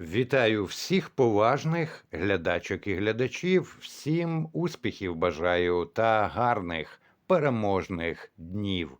Вітаю всіх поважних глядачок і глядачів. Всім успіхів бажаю та гарних переможних днів.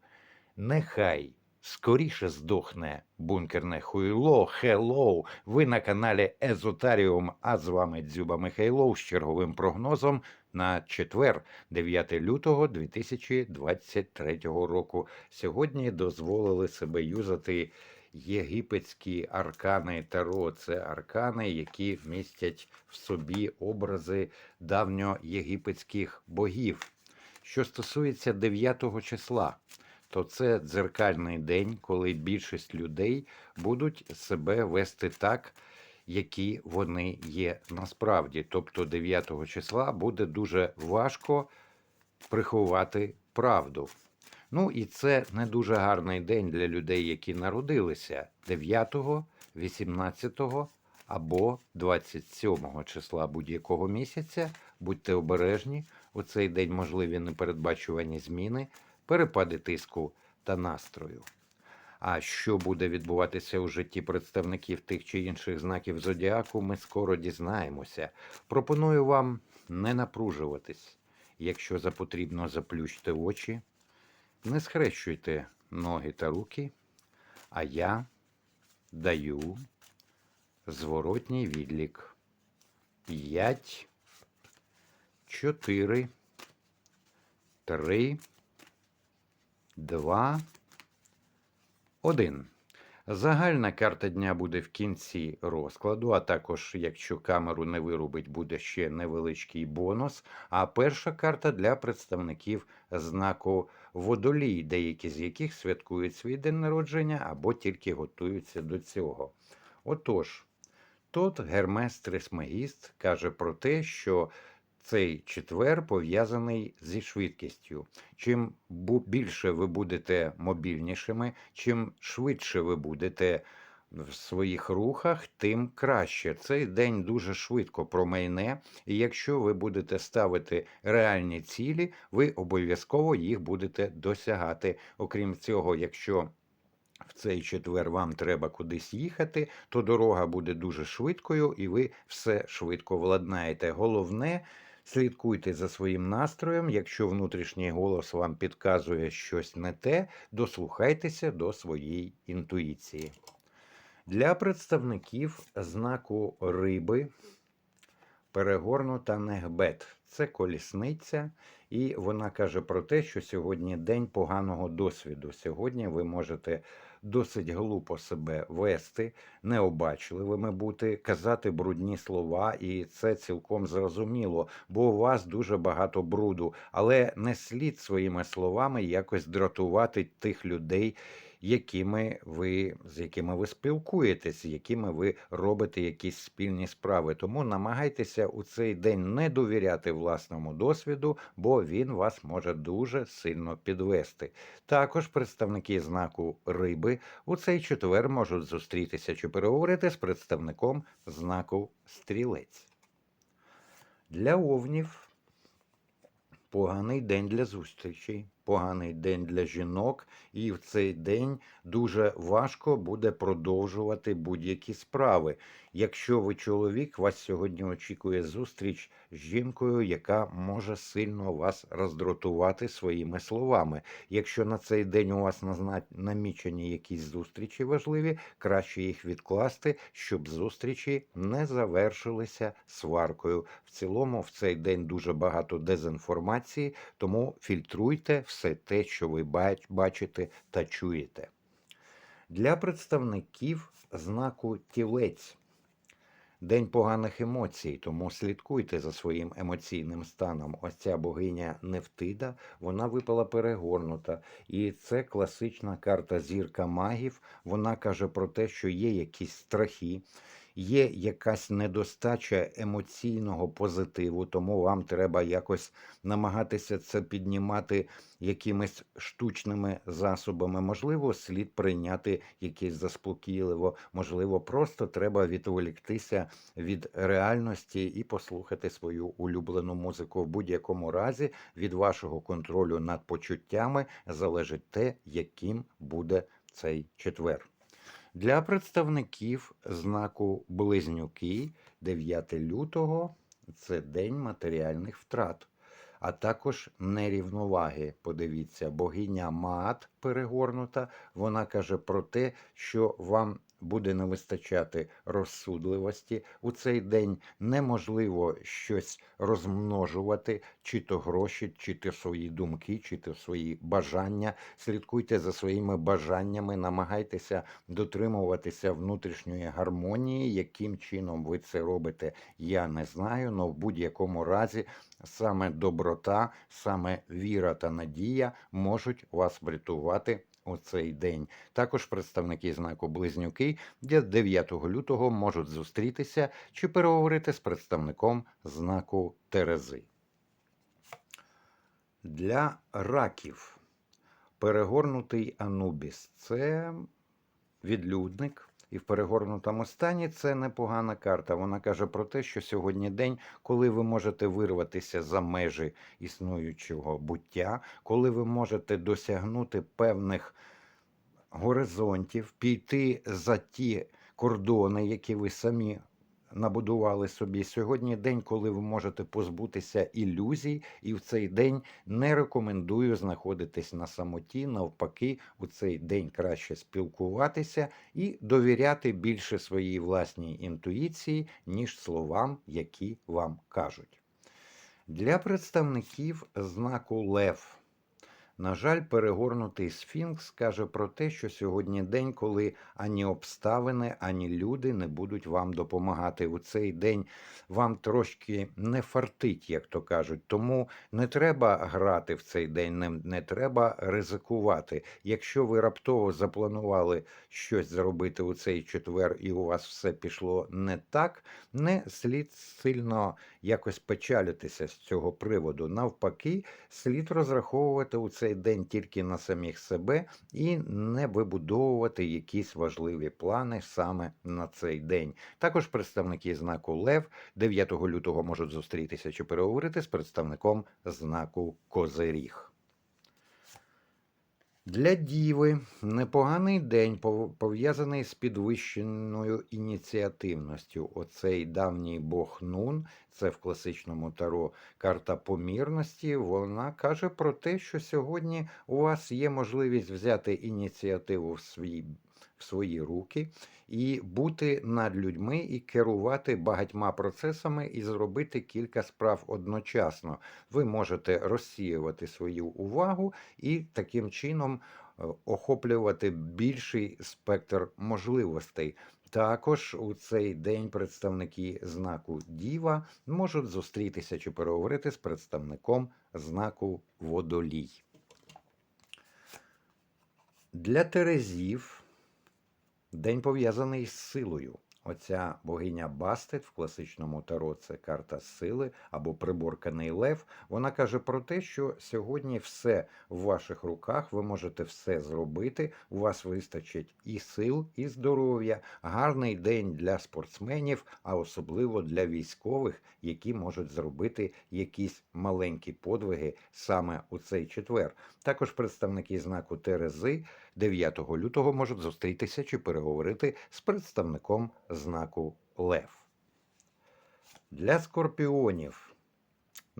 Нехай скоріше здохне бункерне хуйло. Хеллоу! Ви на каналі Езотаріум, а з вами Дзюба Михайлов з черговим прогнозом на четвер, 9 лютого 2023 року. Сьогодні дозволили себе юзати єгипетські аркани Таро. Це аркани, які містять в собі образи давньоєгипетських богів. Що стосується 9 числа, то це дзеркальний день, коли більшість людей будуть себе вести так, які вони є насправді. Тобто 9 числа буде дуже важко приховати правду. Ну і це не дуже гарний день для людей, які народилися 9, 18 або 27 числа будь-якого місяця. Будьте обережні, у цей день можливі непередбачувані зміни, перепади тиску та настрою. А що буде відбуватися у житті представників тих чи інших знаків зодіаку, ми скоро дізнаємося. Пропоную вам не напружуватись. Якщо за потрібно, заплющте очі, не схрещуйте ноги та руки, а я даю зворотній відлік. П'ять, чотири, три, два, один. Загальна карта дня буде в кінці розкладу, а також, якщо камеру не вирубить, буде ще невеличкий бонус. А перша карта для представників знаку водолій, деякі з яких святкують свій день народження або тільки готуються до цього. Отож, тут Гермес Трисмегіст каже про те, що цей четвер пов'язаний зі швидкістю. Чим більше ви будете мобільнішими, чим швидше ви будете в своїх рухах, тим краще. Цей день дуже швидко промайне, і якщо ви будете ставити реальні цілі, ви обов'язково їх будете досягати. Окрім цього, якщо в цей четвер вам треба кудись їхати, то дорога буде дуже швидкою, і ви все швидко владнаєте. Головне, слідкуйте за своїм настроєм. Якщо внутрішній голос вам підказує щось не те, дослухайтеся до своєї інтуїції. Для представників знаку риби перегорнута негбет. Це колісниця, і вона каже про те, що сьогодні день поганого досвіду. Сьогодні ви можете досить глупо себе вести, необачливими бути, казати брудні слова, і це цілком зрозуміло, бо у вас дуже багато бруду, але не слід своїми словами якось дратувати тих людей, якими ви, з якими ви спілкуєтесь, з якими ви робите якісь спільні справи. Тому намагайтеся у цей день не довіряти власному досвіду, бо він вас може дуже сильно підвести. Також представники знаку риби у цей четвер можуть зустрітися чи переговорити з представником знаку стрілець. Для овнів поганий день для зустрічей, поганий день для жінок, і в цей день дуже важко буде продовжувати будь-які справи. Якщо ви чоловік, вас сьогодні очікує зустріч з жінкою, яка може сильно вас роздратувати своїми словами. Якщо на цей день у вас намічені якісь зустрічі важливі, краще їх відкласти, щоб зустрічі не завершилися сваркою. В цілому, в цей день дуже багато дезінформації, тому фільтруйте все те, що ви бачите та чуєте. Для представників знаку тілець. День поганих емоцій, тому слідкуйте за своїм емоційним станом. Ось ця богиня Нефтида, вона випала перегорнута. І це класична карта зірка магів. Вона каже про те, що є якісь страхи, є якась недостача емоційного позитиву, тому вам треба якось намагатися це піднімати якимись штучними засобами. Можливо, слід прийняти якесь заспокійливо, можливо, просто треба відволіктися від реальності і послухати свою улюблену музику. В будь-якому разі від вашого контролю над почуттями залежить те, яким буде цей четвер. Для представників знаку Близнюки 9 лютого це день матеріальних втрат, а також нерівноваги. Подивіться, богиня Маат перегорнута. Вона каже про те, що вам буде не вистачати розсудливості. У цей день неможливо щось розмножувати, чи то гроші, чи то свої думки, чи то свої бажання. Слідкуйте за своїми бажаннями, намагайтеся дотримуватися внутрішньої гармонії. Яким чином ви це робите, я не знаю, але в будь-якому разі саме доброта, саме віра та надія можуть вас врятувати у цей день. Також представники знаку Близнюки де 9 лютого можуть зустрітися чи переговорити з представником знаку Терези. Для раків перегорнутий Анубіс це відлюдник. І в перегорнутому стані це непогана карта. Вона каже про те, що сьогодні день, коли ви можете вирватися за межі існуючого буття, коли ви можете досягнути певних горизонтів, піти за ті кордони, які ви самі набудували собі. Сьогодні день, коли ви можете позбутися ілюзій, і в цей день не рекомендую знаходитись на самоті. Навпаки, у цей день краще спілкуватися і довіряти більше своїй власній інтуїції, ніж словам, які вам кажуть. Для представників знаку Лев. На жаль, перегорнутий сфінкс каже про те, що сьогодні день, коли ані обставини, ані люди не будуть вам допомагати. У цей день вам трошки не фартить, як то кажуть. Тому не треба грати в цей день, не, не треба ризикувати. Якщо ви раптово запланували щось зробити у цей четвер, і у вас все пішло не так, не слід сильно якось печалитися з цього приводу. Навпаки, слід розраховувати у цей день тільки на самих себе і не вибудовувати якісь важливі плани саме на цей день. Також представники знаку Лев 9 лютого можуть зустрітися чи переговорити з представником знаку Козиріг. Для Діви непоганий день пов- пов'язаний з підвищеною ініціативністю. Оцей давній бог Нун, це в класичному таро карта помірності. Вона каже про те, що сьогодні у вас є можливість взяти ініціативу в свої, в свої руки і бути над людьми, і керувати багатьма процесами, і зробити кілька справ одночасно. Ви можете розсіювати свою увагу і таким чином е, охоплювати більший спектр можливостей. Також у цей день представники знаку Діва можуть зустрітися чи переговорити з представником знаку Водолій. Для Терезів день пов'язаний з силою. Оця богиня Бастет в класичному таро це карта сили або приборканий лев. Вона каже про те, що сьогодні все в ваших руках, ви можете все зробити. У вас вистачить і сил, і здоров'я. Гарний день для спортсменів, а особливо для військових, які можуть зробити якісь маленькі подвиги саме у цей четвер. Також представники знаку Терези 9 лютого можуть зустрітися чи переговорити з представником знаку Лев. Для скорпіонів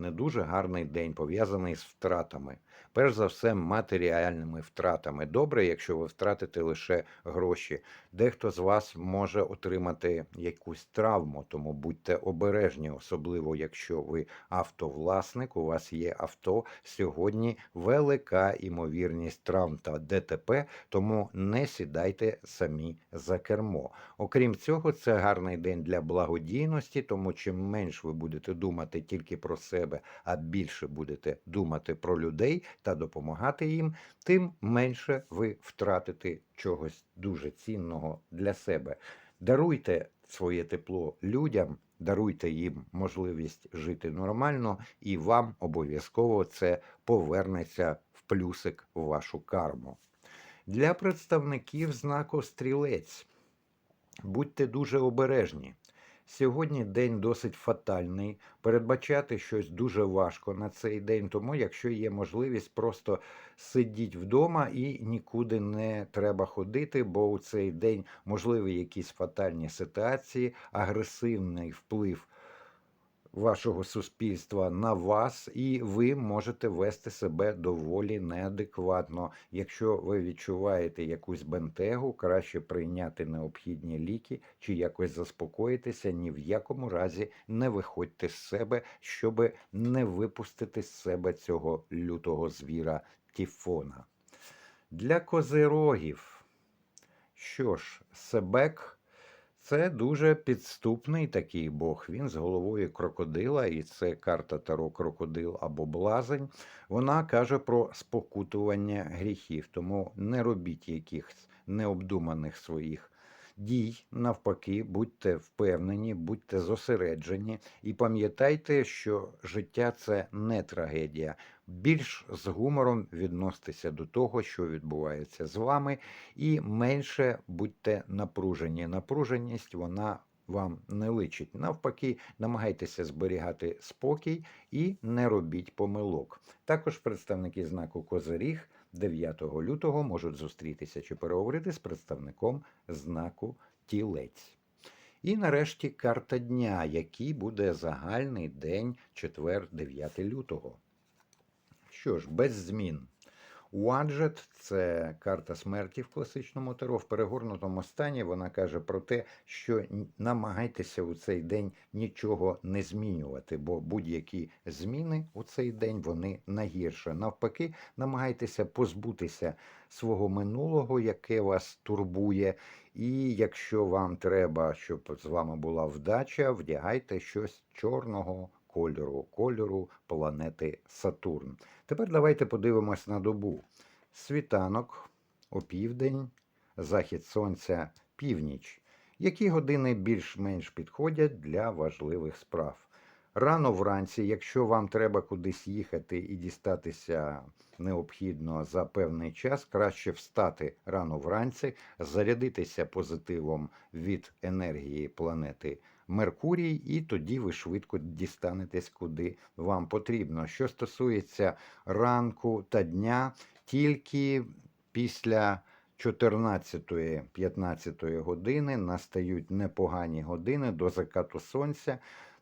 не дуже гарний день, пов'язаний з втратами. Перш за все, матеріальними втратами. Добре, якщо ви втратите лише гроші. Дехто з вас може отримати якусь травму, тому будьте обережні, особливо якщо ви автовласник, у вас є авто. Сьогодні велика імовірність травм та ДТП, тому не сідайте самі за кермо. Окрім цього, це гарний день для благодійності, тому чим менш ви будете думати тільки про себе, а більше будете думати про людей та допомагати їм, тим менше ви втратите чогось дуже цінного для себе. Даруйте своє тепло людям, даруйте їм можливість жити нормально, і вам обов'язково це повернеться в плюсик в вашу карму. Для представників знаку стрілець будьте дуже обережні. Сьогодні день досить фатальний. Передбачати щось дуже важко на цей день. Тому, якщо є можливість, просто сидіть вдома і нікуди не треба ходити, бо у цей день можливі якісь фатальні ситуації, агресивний вплив вашого суспільства на вас, і ви можете вести себе доволі неадекватно. Якщо ви відчуваєте якусь бентегу, краще прийняти необхідні ліки чи якось заспокоїтися. Ні в якому разі не виходьте з себе, щоб не випустити з себе цього лютого звіра Тіфона. Для козирогів. Що ж, Себек це дуже підступний такий бог. Він з головою крокодила, і це карта Таро крокодил або блазень. Вона каже про спокутування гріхів. Тому не робіть якихось необдуманих своїх дій. Навпаки, будьте впевнені, будьте зосереджені і пам'ятайте, що життя це не трагедія. Більш з гумором відноситеся до того, що відбувається з вами, і менше будьте напружені. Напруженість вона вам не личить. Навпаки, намагайтеся зберігати спокій і не робіть помилок. Також представники знаку Козиріг 9 лютого можуть зустрітися чи переговорити з представником знаку Тілець. І нарешті карта дня, який буде загальний день четвер 9 лютого. Що ж, без змін. Уаджет це карта смерті в класичному таро. В перегорнутому стані вона каже про те, що намагайтеся у цей день нічого не змінювати, бо будь-які зміни у цей день вони нагірше. Навпаки, намагайтеся позбутися свого минулого, яке вас турбує. І якщо вам треба, щоб з вами була вдача, вдягайте щось чорного кольору, кольору планети Сатурн. Тепер давайте подивимось на добу. Світанок, опівдень, захід сонця, північ. Які години більш-менш підходять для важливих справ? Рано вранці, якщо вам треба кудись їхати і дістатися необхідно за певний час, краще встати рано вранці, зарядитися позитивом від енергії планети Меркурій, і тоді ви швидко дістанетесь куди вам потрібно. Що стосується ранку та дня, тільки після 14-15 години настають непогані години до закату сонця.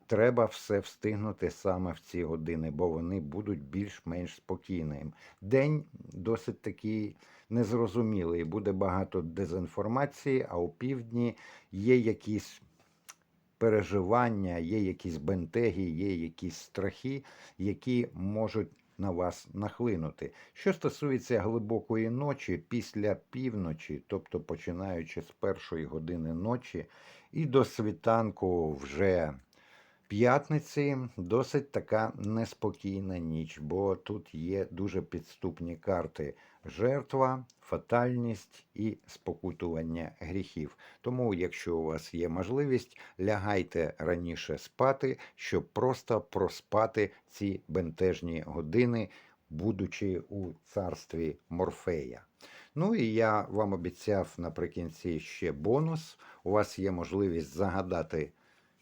Треба все встигнути саме в ці години, бо вони будуть більш-менш спокійними. День досить такий незрозумілий, буде багато дезінформації, а у півдні є якісь переживання, є якісь бентеги, є якісь страхи, які можуть на вас нахлинути. Що стосується глибокої ночі, після півночі, тобто починаючи з першої години ночі і до світанку вже п'ятниці, досить така неспокійна ніч, бо тут є дуже підступні карти жертва, фатальність і спокутування гріхів. Тому, якщо у вас є можливість, лягайте раніше спати, щоб просто проспати ці бентежні години, будучи у царстві Морфея. Ну і я вам обіцяв наприкінці ще бонус. У вас є можливість загадати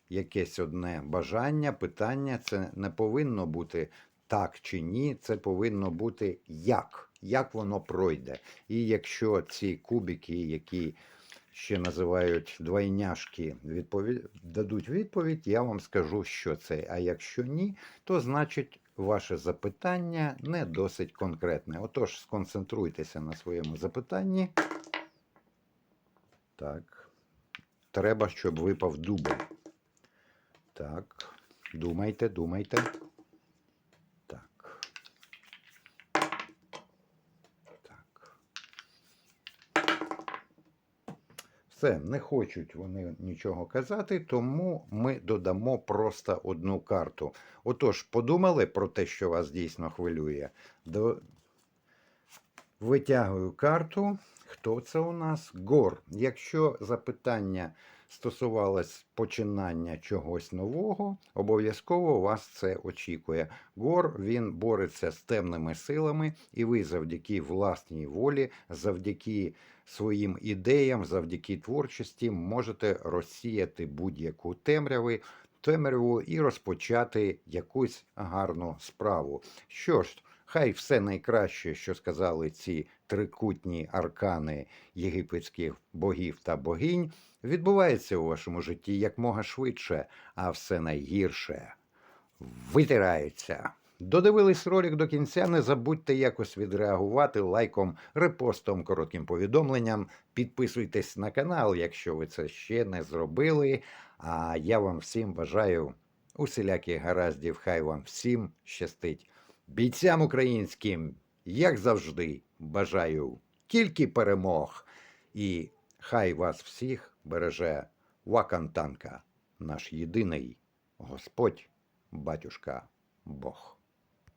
якесь одне бажання, питання. Це не повинно бути так чи ні, це повинно бути як, як воно пройде. І якщо ці кубики, які ще називають двойняшки, відповідь, дадуть відповідь, я вам скажу, що це. А якщо ні, то значить ваше запитання не досить конкретне. Отож, сконцентруйтеся на своєму запитанні. Так. Треба, щоб випав дубль. Так. Думайте, думайте. Все, не хочуть вони нічого казати, тому ми додамо просто одну карту. Отож, подумали про те, що вас дійсно хвилює. До... Витягую карту. Хто це у нас? Гор. Якщо запитання стосувалось починання чогось нового, обов'язково вас це очікує. Гор він бореться з темними силами, і ви завдяки власній волі, завдяки своїм ідеям, завдяки творчості можете розсіяти будь-яку темряву, темряву і розпочати якусь гарну справу. Що ж, хай все найкраще, що сказали ці трикутні аркани єгипетських богів та богинь, відбувається у вашому житті якмога швидше, а все найгірше витирається. Додивились ролик до кінця. Не забудьте якось відреагувати лайком, репостом, коротким повідомленням. Підписуйтесь на канал, якщо ви це ще не зробили. А я вам всім бажаю усіляких гараздів. Хай вам всім щастить. Бійцям українським, як завжди, бажаю тільки перемог. І хай вас всіх береже Вакантанка, наш єдиний Господь, батюшка Бог.